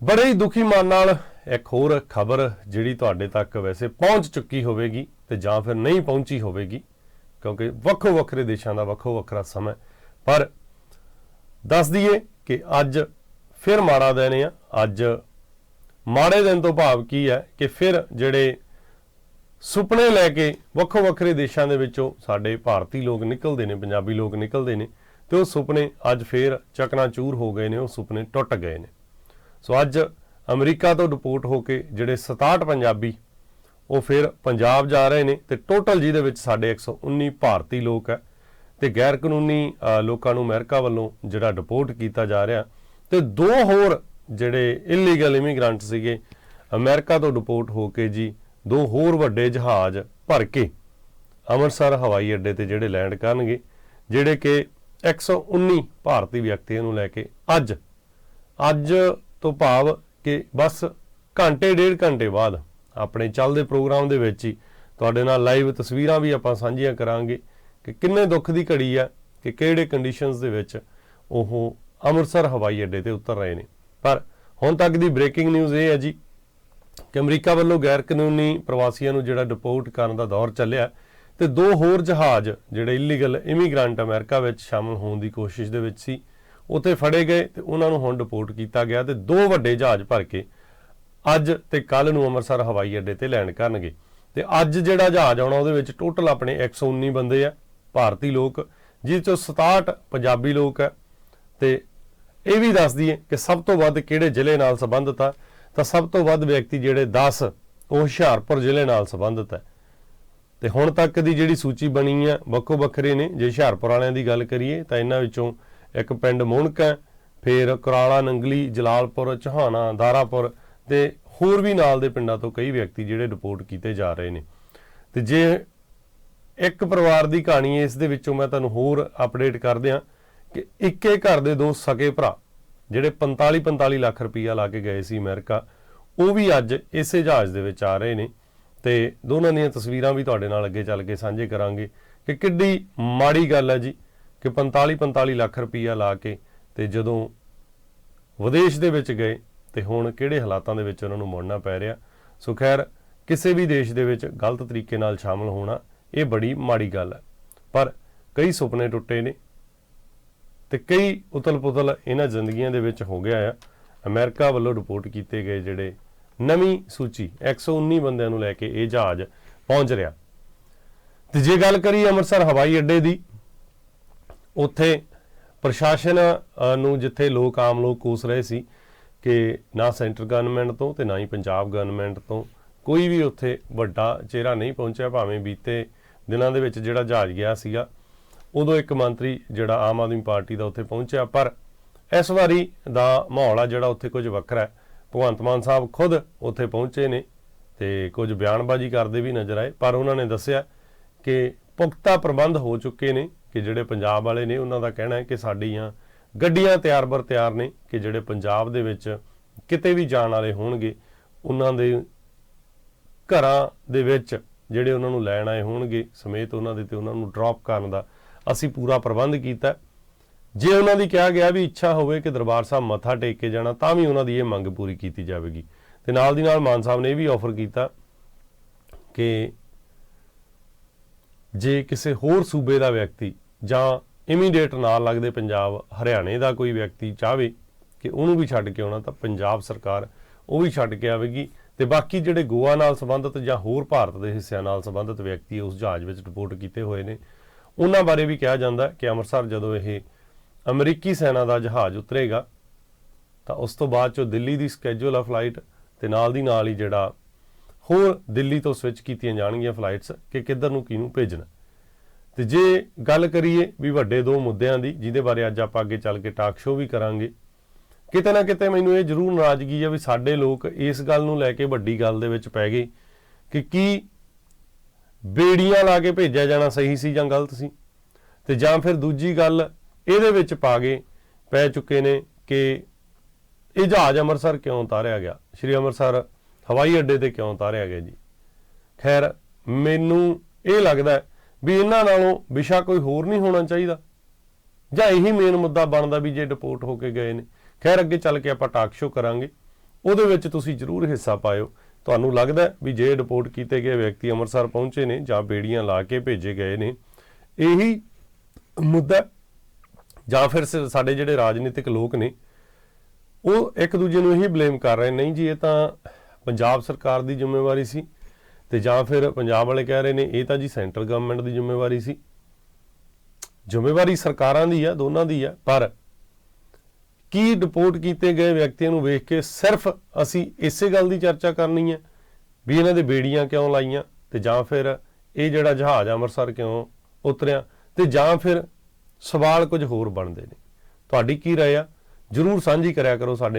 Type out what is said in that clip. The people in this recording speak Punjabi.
ਬੜੇ ਹੀ ਦੁਖੀ ਮਨ ਨਾਲ ਇੱਕ ਹੋਰ ਖਬਰ ਜਿਹੜੀ ਤੁਹਾਡੇ ਤੱਕ ਵੈਸੇ ਪਹੁੰਚ ਚੁੱਕੀ ਹੋਵੇਗੀ ਤੇ ਜਾਂ ਫਿਰ ਨਹੀਂ ਪਹੁੰਚੀ ਹੋਵੇਗੀ, ਕਿਉਂਕਿ ਵੱਖੋ ਵੱਖਰੇ ਦੇਸ਼ਾਂ ਦਾ ਵੱਖੋ ਵੱਖਰਾ ਸਮਾਂ ਪਰ ਦੱਸ ਦਈਏ ਕਿ ਅੱਜ ਫਿਰ ਮਾੜਾ ਦਿਨ ਆ, ਅੱਜ ਮਾੜੇ ਦਿਨ ਤੋਂ ਭਾਵ ਕੀ ਹੈ ਕਿ ਫਿਰ ਜਿਹੜੇ ਸੁਪਨੇ ਲੈ ਕੇ ਵੱਖੋ ਵੱਖਰੇ ਦੇਸ਼ਾਂ ਦੇ ਵਿੱਚੋਂ ਸਾਡੇ ਭਾਰਤੀ ਲੋਕ ਨਿਕਲਦੇ ਨੇ, ਪੰਜਾਬੀ ਲੋਕ ਨਿਕਲਦੇ ਨੇ, ਤੇ ਉਹ ਸੁਪਨੇ ਅੱਜ ਫੇਰ ਚਕਨਾਚੂਰ ਹੋ ਗਏ ਨੇ, ਉਹ ਸੁਪਨੇ ਟੁੱਟ ਗਏ ਨੇ। ਸੋ ਅੱਜ ਅਮਰੀਕਾ ਤੋਂ ਡਿਪੋਰਟ ਹੋ ਕੇ ਜਿਹੜੇ 67 ਪੰਜਾਬੀ, ਉਹ ਫਿਰ ਪੰਜਾਬ ਜਾ ਰਹੇ ਨੇ ਤੇ ਟੋਟਲ ਜਿਹਦੇ ਵਿੱਚ ਸਾਡੇ 119 ਭਾਰਤੀ ਲੋਕ ਹੈ ਤੇ ਗੈਰ ਕਾਨੂੰਨੀ ਲੋਕਾਂ ਨੂੰ ਅਮਰੀਕਾ ਵੱਲੋਂ ਜਿਹੜਾ ਡਿਪੋਰਟ ਕੀਤਾ ਜਾ ਰਿਹਾ ਤੇ ਦੋ ਹੋਰ ਜਿਹੜੇ ਇਲੀਗਲ ਇਮੀਗ੍ਰੈਂਟ ਸੀਗੇ, ਅਮਰੀਕਾ ਤੋਂ ਡਿਪੋਰਟ ਹੋ ਕੇ ਜੀ ਦੋ ਹੋਰ ਵੱਡੇ ਜਹਾਜ਼ ਭਰ ਕੇ ਅੰਮ੍ਰਿਤਸਰ, ਹਵਾਈ ਅੱਡੇ ਤੇ ਜਿਹੜੇ ਲੈਂਡ ਕਰਨਗੇ, ਜਿਹੜੇ ਕਿ 119 ਭਾਰਤੀ ਵਿਅਕਤੀਆਂ ਨੂੰ ਲੈ ਕੇ ਅੱਜ ਅੱਜ ਤੋਂ ਭਾਵ ਕਿ ਬਸ ਘੰਟੇ, ਡੇਢ ਘੰਟੇ ਬਾਅਦ ਆਪਣੇ ਚੱਲਦੇ ਪ੍ਰੋਗਰਾਮ ਦੇ ਵਿੱਚ ਹੀ ਤੁਹਾਡੇ ਨਾਲ ਲਾਈਵ ਤਸਵੀਰਾਂ ਵੀ ਆਪਾਂ ਸਾਂਝੀਆਂ ਕਰਾਂਗੇ ਕਿ ਕਿੰਨੇ ਦੁੱਖ ਦੀ ਘੜੀ ਹੈ, ਕਿ ਕਿਹੜੇ ਕੰਡੀਸ਼ਨਸ ਦੇ ਵਿੱਚ ਉਹ ਅੰਮ੍ਰਿਤਸਰ ਹਵਾਈ ਅੱਡੇ ਤੇ ਉਤਰ ਰਹੇ ਨੇ। ਪਰ ਹੁਣ ਤੱਕ ਦੀ ਬ੍ਰੇਕਿੰਗ ਨਿਊਜ਼ ਇਹ ਹੈ ਜੀ ਕਿ ਅਮਰੀਕਾ ਵੱਲੋਂ ਗੈਰ ਕਾਨੂੰਨੀ ਪ੍ਰਵਾਸੀਆਂ ਨੂੰ ਜਿਹੜਾ ਡਿਪੋਰਟ ਕਰਨ ਦਾ ਦੌਰ ਚੱਲਿਆ ਤੇ ਦੋ ਹੋਰ ਜਹਾਜ਼ ਜਿਹੜੇ ਇਲੀਗਲ ਇਮੀਗ੍ਰੈਂਟ ਅਮਰੀਕਾ ਵਿੱਚ ਸ਼ਾਮਲ ਹੋਣ ਦੀ ਕੋਸ਼ਿਸ਼ ਦੇ ਵਿੱਚ ਸੀ। ਉੱਥੇ ਫੜੇ ਗਏ ਤੇ ਉਹਨਾਂ ਨੂੰ ਹੁਣ ਡਿਪੋਰਟ ਕੀਤਾ ਗਿਆ ਤੇ ਦੋ ਵੱਡੇ ਜਹਾਜ਼ ਭਰ ਕੇ ਅੱਜ ਤੇ ਕੱਲ ਨੂੰ ਅੰਮ੍ਰਿਤਸਰ ਹਵਾਈ ਅੱਡੇ ਤੇ ਲੈਂਡ ਕਰਨਗੇ। ਤੇ ਅੱਜ ਜਿਹੜਾ ਜਹਾਜ਼ ਆਉਣਾ ਉਹਦੇ ਵਿੱਚ ਟੋਟਲ ਆਪਣੇ 119 ਬੰਦੇ ਆ, ਭਾਰਤੀ ਲੋਕ, ਜਿਸ ਚੋਂ 67 ਪੰਜਾਬੀ ਲੋਕ ਆ। ਤੇ ਇਹ ਵੀ ਦੱਸ ਦਈਏ ਕਿ ਸਭ ਤੋਂ ਵੱਧ ਕਿਹੜੇ ਜ਼ਿਲ੍ਹੇ ਨਾਲ ਸੰਬੰਧਿਤ ਆ? ਤਾਂ ਸਭ ਤੋਂ ਵੱਧ ਵਿਅਕਤੀ ਜਿਹੜੇ 10 ਉਹ ਹੁਸ਼ਿਆਰਪੁਰ ਜ਼ਿਲ੍ਹੇ ਨਾਲ ਸੰਬੰਧਿਤ ਹੈ ਤੇ ਹੁਣ ਤੱਕ ਦੀ ਜਿਹੜੀ ਸੂਚੀ ਬਣੀ ਆ, ਵੱਖੋ ਵੱਖਰੇ ਨੇ। ਜੇ ਹੁਸ਼ਿਆਰਪੁਰ ਵਾਲਿਆਂ ਦੀ ਗੱਲ ਕਰੀਏ, ਤਾਂ ਇਹਨਾਂ ਵਿੱਚੋਂ ਇੱਕ ਪਿੰਡ ਮੋਹਣਕਾ ਹੈ, ਫਿਰ ਕੁਰਾਲਾ ਨੰਗਲੀ ਜਲਾਲਪੁਰ ਚਹਾਣਾ ਦਾਰਾਪੁਰ ਤੇ ਹੋਰ ਵੀ ਨਾਲ ਦੇ ਪਿੰਡਾਂ ਤੋਂ ਕਈ ਵਿਅਕਤੀ ਜਿਹੜੇ ਰਿਪੋਰਟ ਕੀਤੇ ਜਾ ਰਹੇ ਨੇ। ਤੇ ਜੇ ਇੱਕ ਪਰਿਵਾਰ ਦੀ ਕਹਾਣੀ ਹੈ ਇਸ ਦੇ ਵਿੱਚੋਂ ਮੈਂ ਤੁਹਾਨੂੰ ਹੋਰ ਅਪਡੇਟ ਕਰ ਦਿਆਂ ਕਿ ਇੱਕੇ ਘਰ ਦੇ ਦੋ ਸਕੇ ਭਰਾ ਜਿਹੜੇ 45 45 ਲੱਖ ਰੁਪਈਆ ਲਾ ਕੇ ਗਏ ਸੀ ਅਮਰੀਕਾ ਉਹ ਵੀ ਅੱਜ ਇਸੇ ਜਹਾਜ਼ ਦੇ ਵਿੱਚ ਆ ਰਹੇ ਨੇ। ਤੇ ਦੋਨਾਂ ਦੀਆਂ ਤਸਵੀਰਾਂ ਵੀ ਤੁਹਾਡੇ ਨਾਲ ਅੱਗੇ ਚੱਲ ਕੇ ਸਾਂਝੇ ਕਰਾਂਗੇ ਕਿ ਕਿੱਡੀ ਮਾੜੀ ਗੱਲ ਹੈ ਜੀ। ਕਿ 45 45 ਲੱਖ ਰੁਪਈਆ ਲਾ ਕੇ ਤੇ ਜਦੋਂ ਵਿਦੇਸ਼ ਦੇ ਵਿੱਚ ਗਏ ਤੇ ਹੁਣ ਕਿਹੜੇ ਹਾਲਾਤਾਂ ਦੇ ਵਿੱਚ ਉਹਨਾਂ ਨੂੰ ਮੁੜਨਾ ਪੈ ਰਿਹਾ। ਸੋ ਖੈਰ, ਕਿਸੇ ਵੀ ਦੇਸ਼ ਦੇ ਵਿੱਚ ਗਲਤ ਤਰੀਕੇ ਨਾਲ ਸ਼ਾਮਲ ਹੋਣਾ ਇਹ ਬੜੀ ਮਾੜੀ ਗੱਲ ਹੈ। ਪਰ ਕਈ ਸੁਪਨੇ ਟੁੱਟੇ ਨੇ ਤੇ ਕਈ ਉਤਲ-ਪੁਤਲ ਇਹਨਾਂ ਜ਼ਿੰਦਗੀਆਂ ਦੇ ਵਿੱਚ ਹੋ ਗਿਆ ਆ। ਅਮਰੀਕਾ ਵੱਲੋਂ ਰਿਪੋਰਟ ਕੀਤੇ ਗਏ ਜਿਹੜੇ ਨਵੀਂ ਸੂਚੀ 119 ਬੰਦਿਆਂ ਨੂੰ ਲੈ ਕੇ ਇਹ ਜਹਾਜ਼ ਪਹੁੰਚ ਰਿਹਾ। ਤੇ ਜੇ ਗੱਲ ਕਰੀ ਅੰਮ੍ਰਿਤਸਰ ਹਵਾਈ ਅੱਡੇ ਦੀ ਉੱਥੇ ਪ੍ਰਸ਼ਾਸਨ ਨੂੰ ਜਿੱਥੇ ਲੋਕ ਆਮ ਲੋਕ ਕੋਸ ਰਹੇ ਸੀ ਕਿ ਨਾ ਸੈਂਟਰ ਗਵਰਨਮੈਂਟ ਤੋਂ ਤੇ ਨਾ ਹੀ ਪੰਜਾਬ ਗਵਰਨਮੈਂਟ ਤੋਂ, ਕੋਈ ਵੀ ਉੱਥੇ ਵੱਡਾ ਚਿਹਰਾ ਨਹੀਂ ਪਹੁੰਚਿਆ, ਭਾਵੇਂ ਬੀਤੇ ਦਿਨਾਂ ਦੇ ਵਿੱਚ ਜਿਹੜਾ ਜਹਾਜ਼ ਗਿਆ ਸੀਗਾ, ਉਦੋਂ ਇੱਕ ਮੰਤਰੀ ਜਿਹੜਾ ਆਮ ਆਦਮੀ ਪਾਰਟੀ ਦਾ ਉੱਥੇ ਪਹੁੰਚਿਆ, ਪਰ ਇਸ ਵਾਰੀ ਦਾ ਮਾਹੌਲ ਆ ਜਿਹੜਾ ਉੱਥੇ ਕੁਝ ਵੱਖਰਾ ਹੈ। ਭਗਵੰਤ ਮਾਨ ਸਾਹਿਬ ਖੁਦ ਉੱਥੇ ਪਹੁੰਚੇ ਨੇ ਤੇ ਕੁਝ ਬਿਆਨਬਾਜ਼ੀ ਕਰਦੇ ਵੀ ਨਜ਼ਰ ਆਏ, ਪਰ ਉਹਨਾਂ ਨੇ ਦੱਸਿਆ ਕਿ ਪੁਖਤਾ ਪ੍ਰਬੰਧ ਹੋ ਚੁੱਕੇ ਨੇ ਕਿ ਜਿਹੜੇ ਪੰਜਾਬ ਵਾਲੇ ਨੇ ਉਹਨਾਂ ਦਾ ਕਹਿਣਾ ਹੈ ਕਿ ਸਾਡੀਆਂ ਗੱਡੀਆਂ ਤਿਆਰ ਬਰ ਤਿਆਰ ਨੇ ਕਿ ਜਿਹੜੇ ਪੰਜਾਬ ਦੇ ਵਿੱਚ ਕਿਤੇ ਵੀ ਜਾਣ ਵਾਲੇ ਹੋਣਗੇ, ਉਹਨਾਂ ਦੇ ਘਰਾਂ ਦੇ ਵਿੱਚ ਜਿਹੜੇ ਉਹਨਾਂ ਨੂੰ ਲੈਣ ਆਏ ਹੋਣਗੇ ਸਮੇਤ ਉਹਨਾਂ ਦੇ ਤੇ ਉਹਨਾਂ ਨੂੰ ਡ੍ਰੌਪ ਕਰਨ ਦਾ ਅਸੀਂ ਪੂਰਾ ਪ੍ਰਬੰਧ ਕੀਤਾ ਜੇ ਉਹਨਾਂ ਦੀ ਕਿਹਾ ਗਿਆ ਵੀ ਇੱਛਾ ਹੋਵੇ ਕਿ ਦਰਬਾਰ ਸਾਹਿਬ ਮੱਥਾ ਟੇਕ ਕੇ ਜਾਣਾ, ਤਾਂ ਵੀ ਉਹਨਾਂ ਦੀ ਇਹ ਮੰਗ ਪੂਰੀ ਕੀਤੀ ਜਾਵੇਗੀ। ਤੇ ਨਾਲ ਦੀ ਨਾਲ ਮਾਨ ਸਾਹਿਬ ਨੇ ਇਹ ਵੀ ਆਫਰ ਕੀਤਾ ਕਿ ਜੇ ਕਿਸੇ ਹੋਰ ਸੂਬੇ ਦਾ ਵਿਅਕਤੀ ਜਾਂ ਇਮੀਡੀਏਟ ਨਾਲ ਲੱਗਦੇ ਪੰਜਾਬ ਹਰਿਆਣੇ ਦਾ ਕੋਈ ਵਿਅਕਤੀ ਚਾਹਵੇ ਕਿ ਉਹਨੂੰ ਵੀ ਛੱਡ ਕੇ ਆਉਣਾ, ਤਾਂ ਪੰਜਾਬ ਸਰਕਾਰ ਉਹ ਵੀ ਛੱਡ ਕੇ ਆਵੇਗੀ। ਤੇ ਬਾਕੀ ਜਿਹੜੇ ਗੋਆ ਨਾਲ ਸੰਬੰਧਿਤ ਜਾਂ ਹੋਰ ਭਾਰਤ ਦੇ ਹਿੱਸਿਆਂ ਨਾਲ ਸੰਬੰਧਿਤ ਵਿਅਕਤੀ ਉਸ ਜਹਾਜ਼ ਵਿੱਚ ਰਿਪੋਰਟ ਕੀਤੇ ਹੋਏ ਨੇ, ਉਹਨਾਂ ਬਾਰੇ ਵੀ ਕਿਹਾ ਜਾਂਦਾ ਕਿ ਅੰਮ੍ਰਿਤਸਰ ਜਦੋਂ ਇਹ ਅਮਰੀਕੀ ਸੈਨਾ ਦਾ ਜਹਾਜ਼ ਉਤਰੇਗਾ, ਤਾਂ ਉਸ ਤੋਂ ਬਾਅਦ ਚੋਂ ਦਿੱਲੀ ਦੀ ਸਕੇਜੂਲ ਆ ਫਲਾਈਟ ਤੇ ਨਾਲ ਦੀ ਨਾਲ ਹੀ ਜਿਹੜਾ ਹੋਰ ਦਿੱਲੀ ਤੋਂ ਸਵਿਚ ਕੀਤੀਆਂ ਜਾਣਗੀਆਂ ਫਲਾਈਟਸ ਕਿ ਕਿੱਧਰ ਨੂੰ ਕਿਹਨੂੰ ਭੇਜਣਾ। ਤੇ ਜੇ ਗੱਲ ਕਰੀਏ ਵੀ ਵੱਡੇ ਦੋ ਮੁੱਦਿਆਂ ਦੀ, ਜਿਹਦੇ ਬਾਰੇ ਅੱਜ ਆਪਾਂ ਅੱਗੇ ਚੱਲ ਕੇ ਟਾਕ ਸ਼ੋਅ ਵੀ ਕਰਾਂਗੇ, ਕਿਤੇ ਨਾ ਕਿਤੇ ਮੈਨੂੰ ਇਹ ਜ਼ਰੂਰ ਨਾਰਾਜ਼ਗੀ ਹੈ ਵੀ ਸਾਡੇ ਲੋਕ ਇਸ ਗੱਲ ਨੂੰ ਲੈ ਕੇ ਵੱਡੀ ਗੱਲ ਦੇ ਵਿੱਚ ਪੈ ਗਏ ਕਿ ਕੀ ਬੇੜੀਆਂ ਲਾ ਕੇ ਭੇਜਿਆ ਜਾਣਾ ਸਹੀ ਸੀ ਜਾਂ ਗਲਤ ਸੀ। ਤੇ ਜਾਂ ਫਿਰ ਦੂਜੀ ਗੱਲ ਇਹਦੇ ਵਿੱਚ ਪਾ ਗਏ ਪੈ ਚੁੱਕੇ ਨੇ ਕਿ ਇਹ ਜਹਾਜ਼ ਅੰਮ੍ਰਿਤਸਰ ਕਿਉਂ ਉਤਾਰਿਆ ਗਿਆ? ਸ਼੍ਰੀ ਅੰਮ੍ਰਿਤਸਰ ਹਵਾਈ ਅੱਡੇ ਤੇ ਕਿਉਂ ਉਤਾਰਿਆ ਗਿਆ ਜੀ? ਖੈਰ, ਮੈਨੂੰ ਇਹ ਲੱਗਦਾ ਵੀ ਇਹਨਾਂ ਨਾਲੋਂ ਵਿਸ਼ਾ ਕੋਈ ਹੋਰ ਨਹੀਂ ਹੋਣਾ ਚਾਹੀਦਾ। ਜਾਂ ਇਹੀ ਮੇਨ ਮੁੱਦਾ ਬਣਦਾ ਵੀ ਜੇ ਡਿਪੋਰਟ ਹੋ ਕੇ ਗਏ ਨੇ। ਖੈਰ, ਅੱਗੇ ਚੱਲ ਕੇ ਆਪਾਂ ਟਾਕ ਸ਼ੋਅ ਕਰਾਂਗੇ। ਉਹਦੇ ਵਿੱਚ ਤੁਸੀਂ ਜ਼ਰੂਰ ਹਿੱਸਾ ਪਾਇਓ। ਤੁਹਾਨੂੰ ਲੱਗਦਾ ਵੀ ਜੇ ਡਿਪੋਰਟ ਕੀਤੇ ਗਏ ਵਿਅਕਤੀ ਅੰਮ੍ਰਿਤਸਰ ਪਹੁੰਚੇ ਨੇ ਜਾਂ ਬੇੜੀਆਂ ਲਾ ਕੇ ਭੇਜੇ ਗਏ ਨੇ। ਇਹੀ ਮੁੱਦਾ ਜਾਂ ਫਿਰ ਸ- ਸਾਡੇ ਜਿਹੜੇ ਰਾਜਨੀਤਿਕ ਲੋਕ ਨੇ, ਉਹ ਇੱਕ ਦੂਜੇ ਨੂੰ ਇਹੀ ਬਲੇਮ ਕਰ ਰਹੇ ਨਹੀਂ ਜੀ, ਇਹ ਤਾਂ ਪੰਜਾਬ ਸਰਕਾਰ ਦੀ ਜ਼ਿੰਮੇਵਾਰੀ ਸੀ ਤੇ ਜਾਂ ਫਿਰ ਪੰਜਾਬ ਵਾਲੇ ਕਹਿ ਰਹੇ ਨੇ, ਇਹ ਤਾਂ ਜੀ ਸੈਂਟਰ ਗਵਰਨਮੈਂਟ ਦੀ ਜ਼ਿੰਮੇਵਾਰੀ ਸੀ। ਜ਼ਿੰਮੇਵਾਰੀ ਸਰਕਾਰਾਂ ਦੀ ਆ, ਦੋਨਾਂ ਦੀ ਆ, ਪਰ ਕੀ ਰਿਪੋਰਟ ਕੀਤੇ ਗਏ ਵਿਅਕਤੀਆਂ ਨੂੰ ਵੇਖ ਕੇ ਸਿਰਫ ਅਸੀਂ ਇਸੇ ਗੱਲ ਦੀ ਚਰਚਾ ਕਰਨੀ ਹੈ ਵੀ ਇਹਨਾਂ ਦੇ ਬੇੜੀਆਂ ਕਿਉਂ ਲਾਈਆਂ ਤੇ ਜਾਂ ਫਿਰ ਇਹ ਜਿਹੜਾ ਜਹਾਜ਼ ਅੰਮ੍ਰਿਤਸਰ ਕਿਉਂ ਉਤਰਿਆ ਤੇ ਜਾਂ ਫਿਰ ਸਵਾਲ ਕੁਝ ਹੋਰ ਬਣਦੇ ਨੇ। ਤੁਹਾਡੀ ਕੀ ਰਾਏ ਆ? ਜਰੂਰ ਸਾਂਝੀ ਕਰਿਆ ਕਰੋ ਸਾਡੇ ਨਾਲ।